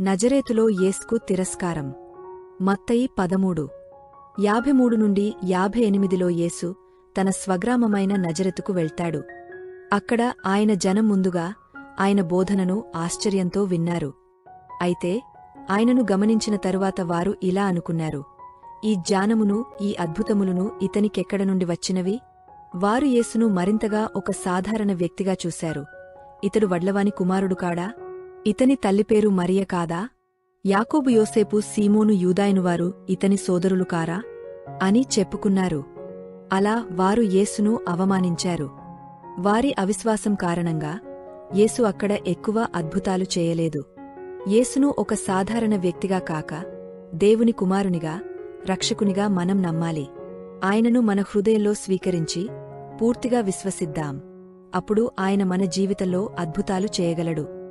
నజరేతులో ఏస్కు తిరస్కారం. మత్తయి పదమూడు. యాభై మూడు నుండి యాభై ఎనిమిదిలో యేసు తన స్వగ్రామమైన నజరెతుకు వెళ్తాడు. అక్కడ ఆయన జనం ముందుగా ఆయన బోధనను ఆశ్చర్యంతో విన్నారు. అయితే ఆయనను గమనించిన తరువాత వారు ఇలా అనుకున్నారు. ఈ జ్ఞానమును ఈ అద్భుతములను ఇతనికెక్కడ నుండి వచ్చినవి? వారు యేసును మరింతగా ఒక సాధారణ వ్యక్తిగా చూశారు. ఇతడు వడ్లవాని కుమారుడు కాడా? ఇతని తల్లిపేరు మరియ కాదా? యాకోబు యోసేపు సీమోను యూదాయనువారు ఇతని సోదరులు కారా? అని చెప్పుకున్నారు. అలా వారు యేసును అవమానించారు. వారి అవిశ్వాసం కారణంగా యేసు అక్కడ ఎక్కువ అద్భుతాలు చేయలేదు. యేసును ఒక సాధారణ వ్యక్తిగా కాక దేవుని కుమారునిగా రక్షకునిగా మనం నమ్మాలి. ఆయనను మన హృదయంలో స్వీకరించి పూర్తిగా విశ్వసిద్దాం. అప్పుడు ఆయన మన జీవితంలో అద్భుతాలు చేయగలడు.